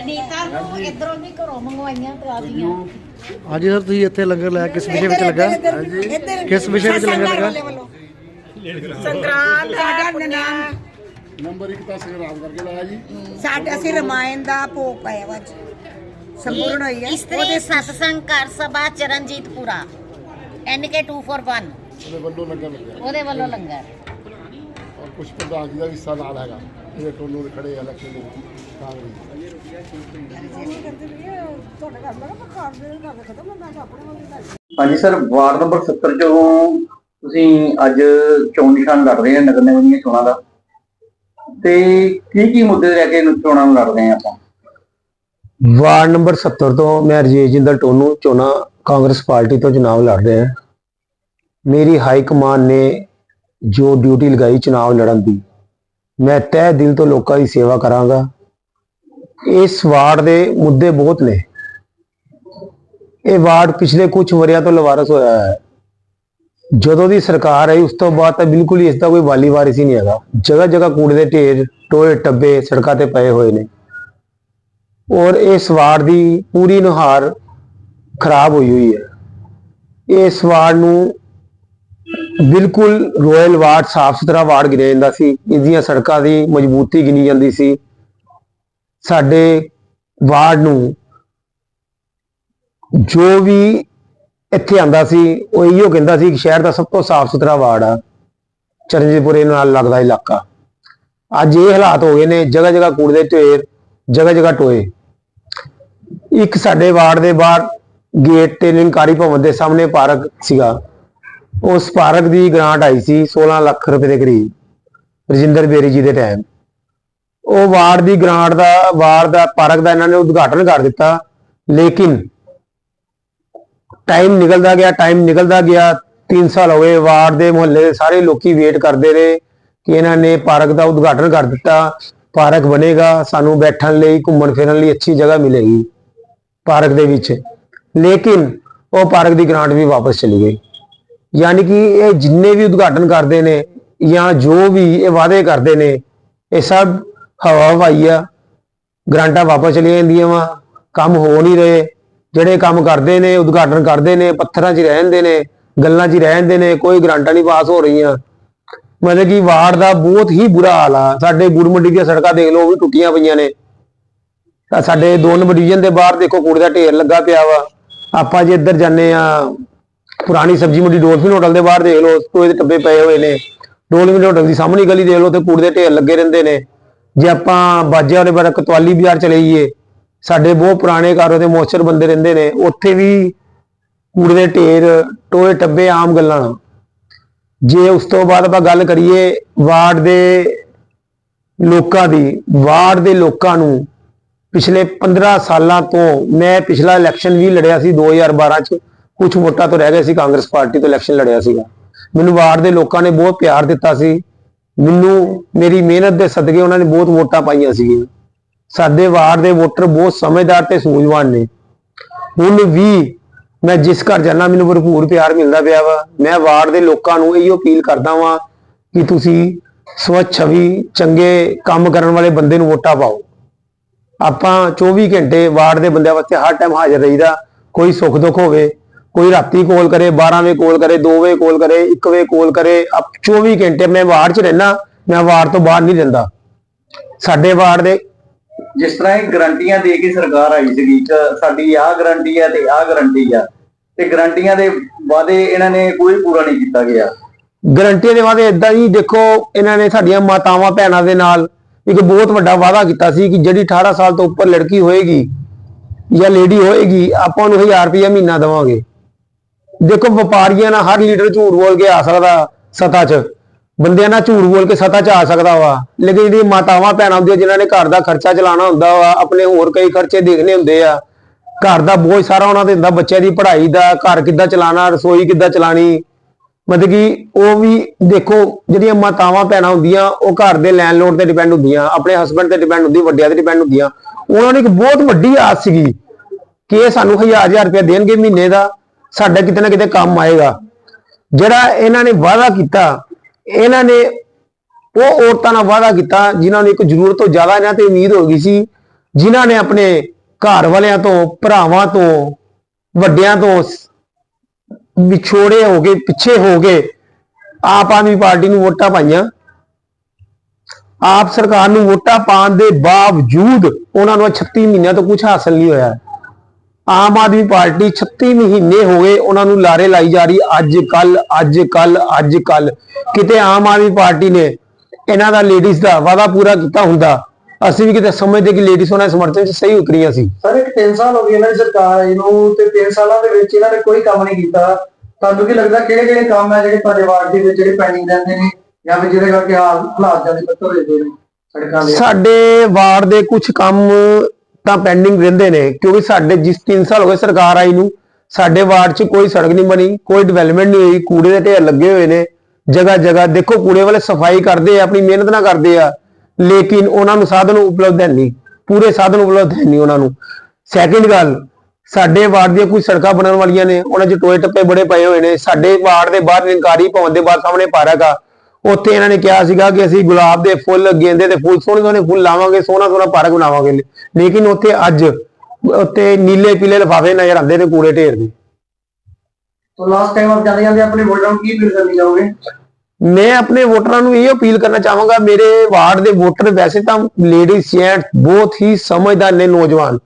ਅਨੀਤਾ ਨੂੰ ਇਧਰੋਂ ਵੀ ਘਰੋਂ ਮੰਗਵਾਈਆਂ ਤੇ ਆਦੀਆਂ ਹਾਂਜੀ ਸਰ ਤੁਸੀਂ ਇੱਥੇ ਲੰਗਰ ਲਾਇਆ ਕਿਸ ਵਿਸ਼ੇ ਵਿੱਚ ਲੱਗਾ? ਕਿਸ ਵਿਸ਼ੇ ਵਿੱਚ ਲੰਗਰ ਲੱਗਾ? ਸੰਗਰਾਂਦ ਸਾਡਾ ਨਨਾਣ। ਨੰਬਰ 1 ਤਾਂ ਸੰਗਰਾਮ ਕਰਕੇ ਲਾਇਆ ਜੀ। ਸਾਡਾ ਅਸੀਂ ਰਮਾਇਣ ਦਾ ਭੋਗ ਪਾਇਆ ਵਾ ਅੱਜ। ਸੰਪੂਰਨ ਹੋਈ ਹੈ। ਇਸਤਰੀ ਸਤਸੰਗ ਘਰ ਸਭਾ ਚਰਨਜੀਤਪੁਰਾ ਐਨਕੇ 241 ਉਹਦੇ ਵੱਲੋਂ ਲੰਗਰ ਲੱਗਿਆ। ਉਹਦੇ ਵੱਲੋਂ ਲੰਗਰ। ਔਰ ਕੁਝ ਪ੍ਰਧਾਨ ਜੀ ਦਾ ਵੀ ਹਿੱਸਾ ਨਾਲ ਹੈਗਾ। ਜਿਹੜੇ ਟੋਨੂ ਦੇ ਖੜੇ ਆ ਇਲੈਕਸ਼ਨ ਦੇ ਕਾਂਗਰਸ ਹਾਂਜੀ ਸਰ ਵਾਰਡ ਨੰਬਰ 70 ਚੋਂ ਤੁਸੀਂ ਅੱਜ ਚੋਣ ਨਿਸ਼ਾਨ ਲੜ ਰਹੇ ਆ ਨਗਰ ਨਿਗਮ ਦੀਆਂ ਚੋਣਾਂ ਦਾ ਤੇ ਕੀ ਕੀ ਮੁੱਦੇ ਲੈ ਕੇ ਇਹਨੂੰ ਚੋਣਾਂ ਨੂੰ ਲੜ ਰਹੇ ਆ ਆਪਾਂ? ਵਾਰਡ ਨੰਬਰ 70 ਤੋਂ ਮੈਂ ਰਜੇਸ਼ ਜਿੰਦਲ ਟੋਨੂ ਚੋਣਾਂ ਕਾਂਗਰਸ ਪਾਰਟੀ ਤੋਂ ਚੁਣਾਵ ਲੜ ਰਿਹਾ। ਹਾਂ ਮੇਰੀ ਹਾਈ ਕਮਾਨ ਨੇ ਜੋ ਡਿਊਟੀ ਲਗਾਈ ਚੁਣਾਵ ਲੜਨ ਦੀ, ਮੈਂ ਤਹਿ ਦਿਲ ਤੋਂ ਲੋਕਾਂ ਦੀ ਸੇਵਾ ਕਰਾਂਗਾ। ਇਸ ਵਾਰਡ ਦੇ ਮੁੱਦੇ ਬਹੁਤ ਨੇ। ਇਹ ਵਾਰਡ ਪਿਛਲੇ ਕੁਝ ਵਰਿਆਂ ਤੋਂ ਲਵਾਰਸ ਹੋਇਆ ਹੈ। ਜਦੋਂ ਦੀ ਸਰਕਾਰ ਆਈ, ਉਸ ਤੋਂ ਬਾਅਦ ਤਾਂ ਬਿਲਕੁਲ ਹੀ ਇਸ ਦਾ ਕੋਈ ਵਾਲੀ ਵਾਰਿਸ ਹੀ ਨਹੀਂ ਹੈਗਾ। ਜਗ੍ਹਾ ਜਗ੍ਹਾ ਕੂੜੇ ਦੇ ਢੇਰ, ਟੋਏ, ਟੱਬੇ ਸੜਕਾਂ ਤੇ ਪਏ ਹੋਏ ਨੇ। ਔਰ ਇਸ ਵਾਰਡ ਦੀ ਪੂਰੀ ਨੁਹਾਰ ਖਰਾਬ ਹੋਈ ਹੋਈ ਹੈ। ਇਸ ਵਾਰਡ ਨੂੰ ਬਿਲਕੁਲ ਰੋਇਲ ਵਾਰਡ, ਸਾਫ਼ ਸੁਥਰਾ ਵਾਰਡ ਗਿਣਿਆ ਜਾਂਦਾ ਸੀ। ਇਹਦੀਆਂ ਸੜਕਾਂ ਦੀ ਮਜ਼ਬੂਤੀ ਗਿਣੀ ਜਾਂਦੀ ਸੀ। ਸਾਡੇ ਵਾਰਡ ਨੂੰ ਜੋ ਵੀ ਇੱਥੇ ਆਂਦਾ ਸੀ, ਉਹ ਇਹੋ ਕਹਿੰਦਾ ਸੀ ਕਿ ਸ਼ਹਿਰ ਦਾ ਸਭ ਤੋਂ ਸਾਫ਼ ਸੁਥਰਾ ਵਾਰਡ ਆ। ਚਰਨਜੀਤਪੁਰੇ ਨਾਲ ਲੱਗਦਾ ਇਲਾਕਾ। ਅੱਜ ਇਹ ਹਾਲਾਤ ਹੋ ਗਏ ਨੇ, ਜਗ੍ਹਾ ਜਗ੍ਹਾ ਕੂੜੇ ਦੇ ਢੇਰ, ਜਗ੍ਹਾ ਜਗ੍ਹਾ ਟੋਏ। ਇੱਕ ਸਾਡੇ ਵਾਰਡ ਦੇ ਬਾਹਰ ਗੇਟ ਤੇ ਨਿੰਕਾਰੀ ਭਵਨ ਦੇ ਸਾਹਮਣੇ ਪਾਰਕ ਸੀਗਾ। ਉਸ ਪਾਰਕ ਦੀ ਗ੍ਰਾਂਟ ਆਈ ਸੀ 16 ਲੱਖ ਰੁਪਏ ਦੇ ਕਰੀਬ, ਰਜਿੰਦਰ ਬੇਰੀ ਜੀ ਦੇ ਟਾਈਮ ਉਹ ਵਾਰਡ ਦੀ ਗ੍ਰਾਂਟ ਦਾ, ਵਾਰਡ ਦਾ ਪਾਰਕ ਦਾ ਇਹਨਾਂ ਨੇ ਉਦਘਾਟਨ ਕਰ ਦਿੱਤਾ, ਲੇਕਿਨ ਟਾਈਮ ਨਿਕਲਦਾ ਗਿਆ ਟਾਈਮ ਨਿਕਲਦਾ ਗਿਆ 3 ਸਾਲ ਹੋ ਗਏ ਵਾਰਡ ਦੇ ਮੁਹੱਲੇ ਦੇ ਸਾਰੇ ਲੋਕੀ ਵੇਟ ਕਰਦੇ ਰਹੇ ਕਿ ਇਹਨਾਂ ਨੇ ਪਾਰਕ ਦਾ ਉਦਘਾਟਨ ਕਰ ਦਿੱਤਾ। ਪਾਰਕ ਬਣੇਗਾ, ਸਾਨੂੰ ਬੈਠਣ ਲਈ, ਘੁੰਮਣ ਫਿਰਨ ਲਈ ਅੱਛੀ ਜਗ੍ਹਾ ਮਿਲੇਗੀ ਪਾਰਕ ਦੇ ਵਿੱਚ। ਲੇਕਿਨ ਉਹ ਪਾਰਕ ਦੀ ਗ੍ਰਾਂਟ ਵੀ ਵਾਪਸ ਚਲੀ ਗਈ। ਯਾਨੀ ਕਿ ਇਹ ਜਿੰਨੇ ਵੀ ਉਦਘਾਟਨ ਕਰਦੇ ਨੇ ਜਾਂ ਜੋ ਵੀ ਇਹ ਵਾਅਦੇ ਕਰਦੇ ਨੇ, ਇਹ ਸਭ ਹਵਾ ਹਵਾਈ ਆ। ਗ੍ਰਾਂਟਾਂ ਵਾਪਸ ਚਲੀਆਂ ਜਾਂਦੀਆਂ ਵਾ। ਕੰਮ ਹੋ ਨਹੀਂ ਰਹੇ। ਜਿਹੜੇ ਕੰਮ ਕਰਦੇ ਨੇ, ਉਦਘਾਟਨ ਕਰਦੇ ਨੇ, ਪੱਥਰਾਂ 'ਚ ਹੀ ਰਹਿ ਜਾਂਦੇ ਨੇ, ਗੱਲਾਂ 'ਚ ਹੀ ਰਹਿ ਜਾਂਦੇ ਨੇ, ਕੋਈ ਗ੍ਰਾਂਟਾਂ ਨਹੀਂ ਪਾਸ ਹੋ ਰਹੀਆਂ। ਮਤਲਬ ਕਿ ਵਾਰਡ ਦਾ ਬਹੁਤ ਹੀ ਬੁਰਾ ਹਾਲ ਆ। ਸਾਡੇ ਗੁੜ ਮੰਡੀ ਦੀਆਂ ਸੜਕਾਂ ਦੇਖ ਲਓ, ਉਹ ਵੀ ਟੁੱਟੀਆਂ ਪਈਆਂ ਨੇ। ਤਾਂ ਸਾਡੇ ਦੋ ਨੰਬਰ ਡਿਵੀਜ਼ਨ ਦੇ ਬਾਹਰ ਦੇਖੋ, ਕੂੜੇ ਦਾ ਢੇਰ ਲੱਗਾ ਪਿਆ ਵਾ। ਆਪਾਂ ਜੇ ਇੱਧਰ ਜਾਂਦੇ ਆ ਪੁਰਾਣੀ ਸਬਜ਼ੀ ਮੰਡੀ ਡੋਲਫਿਨ ਹੋਟਲ ਦੇ ਬਾਹਰ ਦੇਖ ਲਓ ਟੋਏ ਦੇ ਟੱਬੇ ਪਏ ਹੋਏ ਨੇ। ਡੋਲਫਿਨ ਹੋਟਲ ਦੀ ਸਾਹਮਣੀ ਗਲੀ ਦੇਖ ਲਓ ਤੇ ਕੂੜੇ ਦੇ ਢੇਰ ਲੱਗੇ ਰਹਿੰਦੇ ਨੇ। ਜੇ ਆਪਾਂ ਬਾਜੇ ਵਾਲੇ ਬਾਰੇ ਕਤਵਾਲੀ ਬਾਜ਼ਾਰ ਚਲੇ ਜਾਈਏ, ਸਾਡੇ ਬਹੁਤ ਪੁਰਾਣੇ ਘਰ ਉਹਦੇ ਮੋਚਰ ਬੰਦੇ ਰਹਿੰਦੇ ਨੇ, ਉੱਥੇ ਵੀ ਕੂੜੇ ਦੇ ਢੇਰ, ਟੋਏ ਟੱਬੇ ਆਮ ਗੱਲਾਂ ਨੇ। ਜੇ ਉਸ ਤੋਂ ਬਾਅਦ ਆਪਾਂ ਗੱਲ ਕਰੀਏ ਵਾਰਡ ਦੇ ਲੋਕਾਂ ਦੀ, ਵਾਰਡ ਦੇ ਲੋਕਾਂ ਨੂੰ, ਪਿਛਲੇ 15 ਸਾਲਾਂ ਤੋਂ ਮੈਂ ਪਿਛਲਾ ਇਲੈਕਸ਼ਨ ਵੀ ਲੜਿਆ ਸੀ 2012 ਚ। ਕੁਝ ਵੋਟਾਂ ਤੋਂ ਰਹਿ ਗਏ ਸੀ, ਕਾਂਗਰਸ ਪਾਰਟੀ ਤੋਂ ਇਲੈਕਸ਼ਨ ਲੜਿਆ ਸੀਗਾ। ਮੈਨੂੰ ਵਾਰਡ ਦੇ ਲੋਕਾਂ ਨੇ ਬਹੁਤ ਪਿਆਰ ਦਿੱਤਾ ਸੀ। ਮੈਨੂੰ, ਮੇਰੀ ਮਿਹਨਤ ਦੇ ਸਦਕੇ ਉਹਨਾਂ ਨੇ ਬਹੁਤ ਵੋਟਾਂ ਪਾਈਆਂ ਸੀਗੀਆਂ। ਸਾਡੇ ਵਾਰਡ ਦੇ ਵੋਟਰ ਬਹੁਤ ਸਮਝਦਾਰ ਤੇ ਸੂਝਵਾਨ ਨੇ। ਹੁਣ ਵੀ ਮੈਂ ਜਿਸ ਘਰ ਜਾਣਾ ਮੈਨੂੰ ਭਰਪੂਰ ਪਿਆਰ ਮਿਲਦਾ ਪਿਆ ਵਾ। ਮੈਂ ਵਾਰਡ ਦੇ ਲੋਕਾਂ ਨੂੰ ਇਹੀ ਅਪੀਲ ਕਰਦਾ ਵਾਂ ਕਿ ਤੁਸੀਂ ਸਵੱਛ ਛਵੀ ਚੰਗੇ ਕੰਮ ਕਰਨ ਵਾਲੇ ਬੰਦੇ ਨੂੰ ਵੋਟਾਂ ਪਾਓ। ਆਪਾਂ 24 ਘੰਟੇ ਵਾਰਡ ਦੇ ਬੰਦਿਆਂ ਵਾਸਤੇ ਹਰ ਟਾਈਮ ਹਾਜ਼ਰ ਰਹੀਦਾ। ਕੋਈ ਸੁੱਖ ਦੁੱਖ ਹੋਵੇ ਕੋਈ ਰਾਤੀ ਕਾਲ ਕਰੇ 12 ਵਜੇ ਕਾਲ ਕਰੇ 2 ਵਜੇ ਕਾਲ ਕਰੇ 1 ਵਜੇ ਕਾਲ ਕਰੇ ਆਪ 24 ਘੰਟੇ ਮੈਂ ਵਾਰਡ 'ਚ ਰਹਿਣਾ ਮੈਂ ਵਾਰਡ ਤੋਂ ਬਾਹਰ ਨਹੀਂ ਰਹਿੰਦਾ। ਸਾਡੇ ਵਾਰਡ ਦੇ ਜਿਸ ਤਰ੍ਹਾਂ ਇਹ ਗਰੰਟੀਆਂ ਦੇ ਕੇ ਸਰਕਾਰ ਆਈ ਸੀਗੀ ਕਿ ਸਾਡੀ ਆਹ ਗਰੰਟੀ ਆ ਤੇ ਆਹ ਗਰੰਟੀ ਆ ਤੇ ਗਰੰਟੀਆਂ ਦੇ ਵਾਅਦੇ ਇਹਨਾਂ ਨੇ ਕੋਈ ਪੂਰਾ ਨਹੀਂ ਕੀਤਾ ਗਿਆ। ਗਰੰਟੀ ਦੇ ਵਾਅਦੇ ਇਦਾਂ ਜੀ ਦੇਖੋ ਇਹਨਾਂ ਨੇ ਸਾਡੀਆਂ ਮਾਤਾਵਾਂ ਭੈਣਾਂ ਦੇ ਨਾਲ ਇੱਕ ਬਹੁਤ ਵੱਡਾ ਵਾਅਦਾ ਕੀਤਾ ਸੀ ਕਿ ਜਿਹੜੀ 18 ਸਾਲ ਤੋਂ ਉੱਪਰ ਲੜਕੀ ਹੋਏਗੀ ਜਾਂ ਲੇਡੀ ਹੋਏਗੀ ਆਪਾਂ ਨੂੰ 1000 ਰੁਪਏ ਮਹੀਨਾ ਦੇਵਾਂਗੇ। ਦੇਖੋ ਵਪਾਰੀਆਂ ਨਾਲ ਹਰ ਲੀਡਰ ਝੂਠ ਬੋਲ ਕੇ ਆ ਸਕਦਾ ਸਤਾ 'ਚ। ਬੰਦਿਆਂ ਨਾਲ ਝੂਠ ਬੋਲ ਕੇ ਸਤਾ 'ਚ ਆ ਸਕਦਾ ਵਾ। ਲੇਕਿਨ ਜਿਹੜੀ ਮਾਤਾਵਾਂ ਭੈਣਾਂ ਹੁੰਦੀਆਂ ਜਿਨ੍ਹਾਂ ਨੇ ਘਰ ਦਾ ਖਰਚਾ ਚਲਾਉਣਾ ਹੁੰਦਾ ਵਾ, ਆਪਣੇ ਹੋਰ ਕਈ ਖਰਚੇ ਦੇਖਣੇ ਹੁੰਦੇ ਆ। ਘਰ ਦਾ ਬੋਝ ਸਾਰਾ ਉਹਨਾਂ ਤੇ ਹੁੰਦਾ ਬੱਚਿਆਂ ਦੀ ਪੜ੍ਹਾਈ ਦਾ, ਘਰ ਕਿੱਦਾਂ ਚਲਾਉਣਾ, ਰਸੋਈ ਕਿੱਦਾਂ ਚਲਾਣੀ ਮਤਲਬ ਕਿ ਉਹ ਵੀ ਦੇਖੋ, ਜਿਹੜੀਆਂ ਮਾਤਾਵਾਂ ਭੈਣਾਂ ਹੁੰਦੀਆਂ, ਉਹ ਘਰ ਦੇ ਲੈਂਡਲੋਡ ਤੇ ਡਿਪੈਂਡ ਹੁੰਦੀਆਂ, ਆਪਣੇ ਹਸਬੰਡ ਤੇ ਡਿਪੈਂਡ ਹੁੰਦੀ, ਵੱਡਿਆਂ ਤੇ ਡਿਪੈਂਡ ਹੁੰਦੀਆਂ। ਉਹਨਾਂ ਨੂੰ ਇੱਕ ਬਹੁਤ ਵੱਡੀ ਆਸ ਸੀਗੀ ਕਿ ਇਹ ਸਾਨੂੰ ਹਜ਼ਾਰ ਹਜ਼ਾਰ ਰੁਪਏ ਦੇਣਗੇ ਮਹੀਨੇ ਦਾ। ਸਾਡਾ ਕਿਤੇ ਨਾ ਕਿਤੇ ਕੰਮ ਆਏਗਾ। ਜਿਹੜਾ ਇਹਨਾਂ ਨੇ ਵਾਅਦਾ ਕੀਤਾ, ਇਹਨਾਂ ਨੇ ਉਹ ਔਰਤਾਂ ਨਾਲ ਵਾਅਦਾ ਕੀਤਾ, ਜਿਨ੍ਹਾਂ ਨੂੰ ਇੱਕ ਜ਼ਰੂਰਤ ਤੋਂ ਜ਼ਿਆਦਾ ਇਹਨਾਂ ਤੇ ਉਮੀਦ ਹੋ ਗਈ ਸੀ, ਜਿਨ੍ਹਾਂ ਨੇ ਆਪਣੇ ਘਰ ਵਾਲਿਆਂ ਤੋਂ, ਭਰਾਵਾਂ ਤੋਂ, ਵੱਡਿਆਂ ਤੋਂ ਵਿਛੋੜੇ ਹੋ ਗਏ, ਪਿੱਛੇ ਹੋ ਗਏ। ਆਪ ਆਦਮੀ ਪਾਰਟੀ ਨੂੰ ਵੋਟਾਂ ਪਾਈਆਂ। ਆਪ ਸਰਕਾਰ ਨੂੰ ਵੋਟਾਂ ਪਾਉਣ ਦੇ ਬਾਵਜੂਦ ਉਹਨਾਂ ਨੂੰ ਇਹ 36 ਮਹੀਨਿਆਂ ਤੋਂ ਕੁਝ ਹਾਸਲ ਨਹੀਂ ਹੋਇਆ। ਆਮ ਆਦਮੀ ਪਾਰਟੀ 36 ਮਹੀਨੇ ਹੋ ਗਏ ਉਹਨਾਂ ਨੂੰ ਲਾਰੇ ਲਾਈ ਜਾ ਰਹੀ ਅੱਜ ਕੱਲ ਅੱਜ ਕੱਲ ਅੱਜ ਕੱਲ ਕਿਤੇ ਆਮ ਆਦਮੀ ਪਾਰਟੀ ਨੇ ਇਹਨਾਂ ਦਾ ਲੇਡੀਜ਼ ਦਾ ਵਾਅਦਾ ਪੂਰਾ ਕੀਤਾ ਹੁੰਦਾ ਅਸੀਂ ਵੀ ਕਿਤੇ ਸਮਝਦੇ ਕਿ ਲੇਡੀਜ਼ ਉਹਨਾਂ ਦੇ ਸਮਰਥਨ 'ਚ ਸਹੀ ਉਤਰੀਆਂ ਸੀ। ਸਰ ਇੱਕ 3 ਸਾਲ ਹੋ ਗਏ ਇਹਨਾਂ ਦੀ ਸਰਕਾਰ ਇਹਨੂੰ ਤੇ 3 ਸਾਲਾਂ ਦੇ ਵਿੱਚ ਇਹਨਾਂ ਨੇ ਕੋਈ ਕੰਮ ਨਹੀਂ ਕੀਤਾ। ਤੁਹਾਨੂੰ ਕੀ ਲੱਗਦਾ ਕਿਹੜੇ ਕਿਹੜੇ ਕੰਮ ਹੈ ਜਿਹੜੇ ਵਾਰਡ ਦੇ ਵਿੱਚ ਜਿਹੜੇ ਪੈਂਡਿੰਗ ਰਹਿੰਦੇ ਨੇ ਜਾਂ ਫਿਰ ਜਿਹਦੇ ਕਰਕੇ ਹਾਲ ਹਾਲਾਤ ਜ਼ਿਆਦਾ ਪਏ ਨੇ ਸੜਕਾਂ ਦੇ? ਸਾਡੇ ਵਾਰਡ ਦੇ ਕੁਝ ਕੰਮ ਤਾਂ ਪੈਂਡਿੰਗ ਰਹਿੰਦੇ ਨੇ, ਕਿਉਂਕਿ ਸਾਡੇ ਜਿਸ 3 ਸਾਲ ਹੋ ਗਏ ਸਰਕਾਰ ਆਈ ਨੂੰ, ਸਾਡੇ ਵਾਰਡ 'ਚ ਕੋਈ ਸੜਕ ਨਹੀਂ ਬਣੀ, ਕੋਈ ਡਿਵੈਲਪਮੈਂਟ ਨਹੀਂ ਹੋਈ, ਕੂੜੇ ਦੇ ਢੇਰ ਲੱਗੇ ਹੋਏ ਨੇ, ਜਗ੍ਹਾ ਜਗ੍ਹਾ, ਦੇਖੋ ਕੂੜੇ ਵਾਲੇ ਸਫ਼ਾਈ ਕਰਦੇ ਆ, ਆਪਣੀ ਮਿਹਨਤ ਨਾਲ ਕਰਦੇ ਆ, ਲੇਕਿਨ ਉਹਨਾਂ ਨੂੰ ਸਾਧਨ ਉਪਲਬਧ ਹੈ ਨਹੀਂ, ਪੂਰੇ ਸਾਧਨ ਉਪਲਬਧ ਹੈ ਨਹੀਂ ਉਹਨਾਂ ਨੂੰ। ਸੈਕਿੰਡ ਗੱਲ, ਸਾਡੇ ਵਾਰਡ ਦੀਆਂ ਕੁਝ ਸੜਕਾਂ ਬਣਨ ਵਾਲੀਆਂ ਨੇ, ਉਹਨਾਂ 'ਚ ਟੋਏ ਟੱਪੇ ਬੜੇ ਪਏ ਹੋਏ ਨੇ, ਸਾਡੇ ਵਾਰਡ ਦੇ ਬਾਹਰ ਨਿੰਕਾਰੀ ਭਵਨ ਦੇ ਬਾਹਰ ਸਾਹਮਣੇ ਪਾਰਕ ਆ ਉੱਥੇ ਇਹਨਾਂ ਨੇ ਕਿਹਾ ਸੀਗਾ ਕਿ ਅਸੀਂ ਗੁਲਾਬ ਦੇ ਫੁੱਲ ਗੇਂਦੇ ਦੇ ਫੁੱਲ ਸੋਹਣੇ ਸੋਹਣੇ ਫੁੱਲ ਲਾਵਾਂਗੇ ਸੋਹਣਾ ਸੋਹਣਾ ਪਾਰਕ ਬਣਾਵਾਂਗੇ। ਲੇਕਿਨ ਉੱਥੇ ਅੱਜ ਉੱਥੇ ਨੀਲੇ ਪੀਲੇ ਲਿਫਾਫੇ ਨਜ਼ਰ ਆਉਂਦੇ ਨੇ ਕੂੜੇ ਢੇਰ ਦੇ। ਤੋਂ ਲਾਸਟ ਟਾਈਮ ਆਪ ਜਾਂਦੇ ਜਾਂਦੇ ਆਪਣੇ ਵੋਟਰਾਂ ਨੂੰ ਕੀ ਅਪੀਲ ਕਰਨੀ ਚਾਹੋਗੇ? ਮੈਂ ਆਪਣੇ ਵੋਟਰਾਂ ਨੂੰ ਇਹ ਅਪੀਲ ਕਰਨਾ ਚਾਹਾਂਗਾ ਮੇਰੇ ਵਾਰਡ ਦੇ ਵੋਟਰ ਵੈਸੇ ਤਾਂ ਲੇਡੀਜ਼ ਜੈਂਟ ਬਹੁਤ ਹੀ ਸਮਝਦਾਰ ਨੇ ਨੌਜਵਾਨ।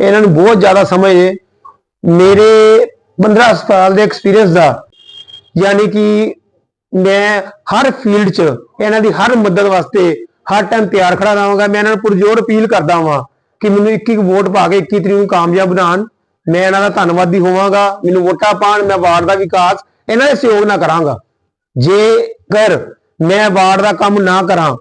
ਇਹਨਾਂ ਨੂੰ ਬਹੁਤ ਜ਼ਿਆਦਾ ਸਮਝ ਹੈ। ਮੇਰੇ 15 ਸਾਲ ਦੇ ਐਕਸਪੀਰੀਅੰਸ ਦਾ ਯਾਨੀ ਕਿ ਮੈਂ ਹਰ ਫੀਲਡ 'ਚ ਇਹਨਾਂ ਦੀ ਹਰ ਮਦਦ ਵਾਸਤੇ ਹਰ ਟਾਈਮ ਤਿਆਰ ਖੜਾ ਰਹਾਂਗਾ। ਮੈਂ ਇਹਨਾਂ ਨੂੰ ਪੁਰਜੋਰ ਅਪੀਲ ਕਰਦਾ ਹਾਂ ਕਿ ਮੈਨੂੰ ਇੱਕ ਇੱਕ ਵੋਟ ਪਾ ਕੇ 21 ਤਰੀਕ ਨੂੰ ਕਾਮਯਾਬ ਬਣਾਉਣ। ਮੈਂ ਇਹਨਾਂ ਦਾ ਧੰਨਵਾਦੀ ਹੋਵਾਂਗਾ। ਮੈਨੂੰ ਵੋਟਾਂ ਪਾਣ ਮੈਂ ਵਾਰਡ ਦਾ ਵਿਕਾਸ, ਇਹਨਾਂ ਦੇ ਸਹਿਯੋਗ ਨਾਲ ਕਰਾਂਗਾ। ਜੇਕਰ ਮੈਂ ਵਾਰਡ ਦਾ ਕੰਮ ਨਾ ਕਰਾਂ,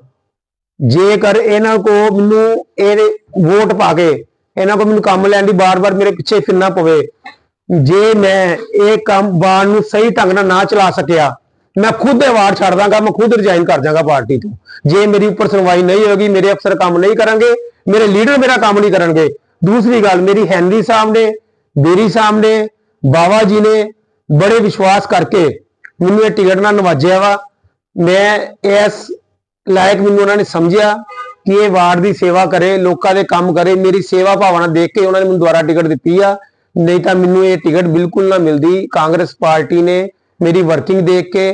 ਜੇਕਰ ਇਹਨਾਂ ਕੋ ਮੈਨੂੰ ਇਹ ਵੋਟ ਪਾ ਕੇ ਇਹਨਾਂ ਕੋ ਮੈਨੂੰ ਕੰਮ ਲੈਣ ਦੀ ਬਾਰ-ਬਾਰ ਮੇਰੇ ਪਿੱਛੇ ਫਿਰਨਾ ਪਵੇ, ਜੇ ਮੈਂ ਇਹ ਕੰਮ ਵਾਰਡ ਨੂੰ ਸਹੀ ਢੰਗ ਨਾਲ ਨਾ ਚਲਾ ਸਕਿਆ ਮੈਂ ਖੁਦ ਅਵਾਰਡ ਛੱਡ ਦਾਂਗਾ, ਮੈਂ ਖੁਦ ਰਿਜ਼ਾਈਨ ਕਰ ਜਾਵਾਂਗਾ ਪਾਰਟੀ ਤੋਂ। ਜੇ ਮੇਰੀ ਉੱਪਰ ਸੁਣਵਾਈ ਨਹੀਂ ਹੋਗੀ ਮੇਰੇ ਅਫਸਰ ਕੰਮ ਨਹੀਂ ਕਰਨਗੇ, ਮੇਰੇ ਲੀਡਰ ਮੇਰਾ ਕੰਮ ਨਹੀਂ ਕਰਨਗੇ। ਦੂਸਰੀ ਗੱਲ, ਮੇਰੀ ਹੈਨਰੀ ਸਾਹਿਬ ਨੇ ਬੇਰੀ ਸਾਹਿਬ ਨੇ ਬਾਵਾ ਜੀ ਨੇ ਬੜੇ ਵਿਸ਼ਵਾਸ ਕਰਕੇ ਮੈਨੂੰ ਇਹ ਟਿਕਟ ਨਾਲ ਨਵਾਜਿਆ ਵਾ। ਮੈਂ ਇਸ ਲਾਇਕ ਮੈਨੂੰ ਉਹਨਾਂ ਨੇ ਸਮਝਿਆ ਕਿ ਇਹ ਵਾਰਡ ਦੀ ਸੇਵਾ ਕਰੇ, ਲੋਕਾਂ ਦੇ ਕੰਮ ਕਰੇ, ਮੇਰੀ ਸੇਵਾ ਭਾਵਨਾ ਦੇਖ ਕੇ ਉਹਨਾਂ ਨੇ ਮੈਨੂੰ ਦੁਬਾਰਾ ਟਿਕਟ ਦਿੱਤੀ ਆ। ਨਹੀਂ ਤਾਂ ਮੈਨੂੰ ਇਹ ਟਿਕਟ ਬਿਲਕੁਲ ਨਾ ਮਿਲਦੀ। ਕਾਂਗਰਸ ਪਾਰਟੀ ਨੇ ਮੇਰੀ ਵਰਕਿੰਗ ਦੇਖ ਕੇ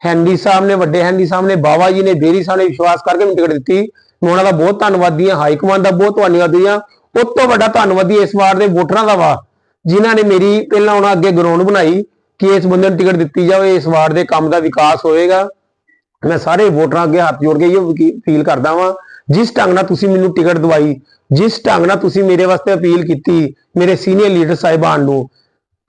ਹੈਨਰੀ ਸਾਹਿਬ ਨੇ, ਵੱਡੇ ਹੈਨਰੀ ਸਾਹਿਬ ਨੇ, ਬਾਵਾ ਜੀ ਨੇ, ਬੇਰੀ ਸਾਹਿਬ ਨੇ ਵਿਸ਼ਵਾਸ ਕਰਕੇ ਮੈਨੂੰ ਟਿਕਟ ਦਿੱਤੀ। ਮੈਂ ਉਹਨਾਂ ਦਾ ਬਹੁਤ ਧੰਨਵਾਦੀ ਹਾਂ ਹਾਈ ਕਮਾਂਡ ਦਾ ਬਹੁਤ ਧੰਨਵਾਦੀ ਹਾਂ। ਉਸ ਤੋਂ ਵੱਡਾ ਧੰਨਵਾਦੀ ਇਸ ਵਾਰ ਦੇ ਵੋਟਰਾਂ ਦਾ ਵਾ, ਜਿਨ੍ਹਾਂ ਨੇ ਮੇਰੀ ਪਹਿਲਾਂ ਉਹਨਾਂ ਅੱਗੇ ਗਰਾਊਂਡ ਬਣਾਈ ਕਿ ਇਸ ਬੰਦੇ ਨੂੰ ਟਿਕਟ ਦਿੱਤੀ ਜਾਵੇ, ਇਸ ਵਾਰਡ ਦੇ ਕੰਮ ਦਾ ਵਿਕਾਸ ਹੋਏਗਾ। ਮੈਂ ਸਾਰੇ ਵੋਟਰਾਂ ਅੱਗੇ ਹੱਥ ਜੋੜ ਕੇ ਇਹ ਫੀਲ ਕਰਦਾ ਵਾਂ, ਜਿਸ ਢੰਗ ਨਾਲ ਤੁਸੀਂ ਮੈਨੂੰ ਟਿਕਟ ਦਵਾਈ, ਜਿਸ ਢੰਗ ਨਾਲ ਤੁਸੀਂ ਮੇਰੇ ਵਾਸਤੇ ਅਪੀਲ ਕੀਤੀ, ਮੇਰੇ ਸੀਨੀਅਰ ਲੀਡਰ ਸਾਹਿਬਾਨ ਨੂੰ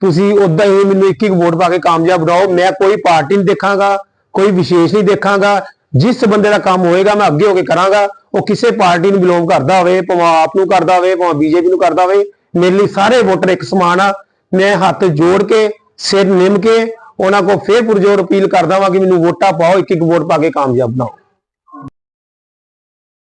ਤੁਸੀਂ ਉਦਾਂ ਹੀ ਮੈਨੂੰ ਇੱਕ ਇੱਕ ਵੋਟ ਪਾ ਕੇ ਕਾਮਯਾਬ ਬਣਾਓ ਮੈਂ ਕੋਈ ਪਾਰਟੀ ਨਹੀਂ ਦੇਖਾਂਗਾ, ਕੋਈ ਵਿਸ਼ੇਸ਼ ਨਹੀਂ ਦੇਖਾਂਗਾ। ਜਿਸ ਬੰਦੇ ਦਾ ਕੰਮ ਹੋਏਗਾ, ਮੈਂ ਅੱਗੇ ਹੋ ਕੇ ਕਰਾਂਗਾ। ਉਹ ਕਿਸੇ ਪਾਰਟੀ ਨੂੰ ਬਿਲੋਂਗ ਕਰਦਾ ਹੋਵੇ, ਭਾਵੇਂ ਆਪ ਨੂੰ ਕਰਦਾ ਹੋਵੇ, ਭਾਵੇਂ ਬੀਜੇਪੀ ਨੂੰ ਕਰਦਾ ਹੋਵੇ, ਮੇਰੇ ਲਈ ਸਾਰੇ ਵੋਟਰ ਇੱਕ ਸਮਾਨ ਆ। ਮੈਂ ਹੱਥ ਜੋੜ ਕੇ, ਸਿਰ ਨਿਮ ਕੇ, ਉਹਨਾਂ ਕੋ ਫੇਰ ਪੁਰਜੋਰ ਅਪੀਲ ਕਰਦਾ ਵਾਂ ਕਿ ਮੈਨੂੰ ਵੋਟਾਂ ਪਾਓ ਇੱਕ ਇੱਕ ਵੋਟ ਪਾ ਕੇ ਕਾਮਯਾਬ ਬਣਾਓ।